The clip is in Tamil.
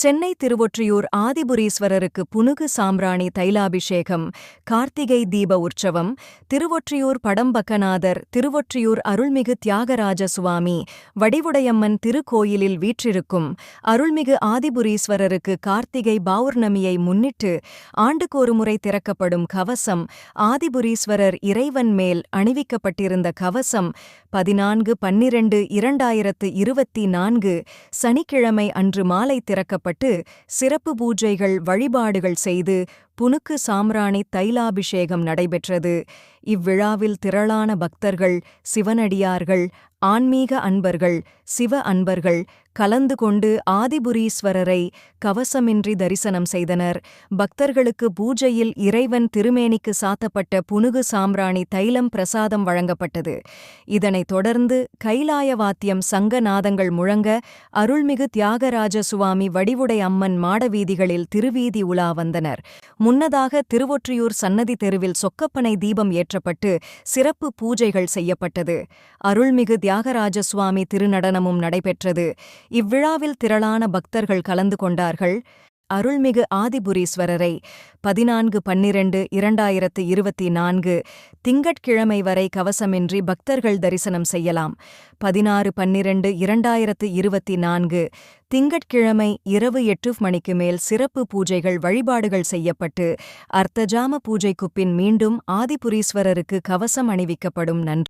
சென்னை திருவொற்றியூர் ஆதிபுரீஸ்வரருக்கு புனுகு சாம்பிராணி தைலாபிஷேகம் கார்த்திகை தீப உற்சவம் திருவொற்றியூர் படம்பக்கநாதர் திருவொற்றியூர் அருள்மிகு தியாகராஜ சுவாமி வடிவுடையம்மன் திருக்கோயிலில் வீற்றிருக்கும் அருள்மிகு ஆதிபுரீஸ்வரருக்கு கார்த்திகை பௌர்ணமியை முன்னிட்டு ஆண்டுக்கொருமுறை திறக்கப்படும் கவசம் ஆதிபுரீஸ்வரர் இறைவன் மேல் அணிவிக்கப்பட்டிருந்த கவசம் பதினான்கு பன்னிரண்டு இரண்டாயிரத்து இருபத்தி நான்கு சனிக்கிழமை அன்று மாலை திறக்கப்பட்டு சிறப்பு பூஜைகள் வழிபாடுகள் செய்து புனுக்கு சாம்ராணி தைலாபிஷேகம் நடைபெற்றது. இவ்விழாவில் திரளான பக்தர்கள் சிவனடியார்கள் ஆன்மீக அன்பர்கள் சிவ அன்பர்கள் கலந்து கொண்டு ஆதிபுரீஸ்வரரை கவசமின்றி தரிசனம் செய்தனர். பக்தர்களுக்கு பூஜையில் இறைவன் திருமேனிக்கு சாத்தப்பட்ட புனுகு சாம்ராணி தைலம் பிரசாதம் வழங்கப்பட்டது. இதனைத் தொடர்ந்து கைலாய வாத்தியம் சங்கநாதங்கள் முழங்க அருள்மிகு தியாகராஜ சுவாமி வடிவுடை அம்மன் மாடவீதிகளில் திருவீதி உலா வந்தனர். முன்னதாக திருவொற்றியூர் சன்னதி தெருவில் சொக்கப்பனை தீபம் ஏற்றப்பட்டு சிறப்பு பூஜைகள் செய்யப்பட்டது. அருள்மிகு தியாகராஜ சுவாமி திருநடனமும் நடைபெற்றது. இவ்விழாவில் திரளான பக்தர்கள் கலந்து கொண்டார்கள். அருள்மிகு ஆதிபுரீஸ்வரரை. பதினான்கு பன்னிரண்டு இரண்டாயிரத்து இருபத்தி நான்கு திங்கட்கிழமை வரை கவசமின்றி பக்தர்கள் தரிசனம் செய்யலாம். பதினாறு பன்னிரண்டு இரண்டாயிரத்து இருபத்தி நான்கு திங்கட்கிழமை இரவு எட்டு மணிக்கு மேல் சிறப்பு பூஜைகள் வழிபாடுகள் செய்யப்பட்டு அர்த்தஜாம பூஜைக்குப் பின் மீண்டும் ஆதிபுரீஸ்வரருக்கு கவசம் அணிவிக்கப்படும் நன்றி.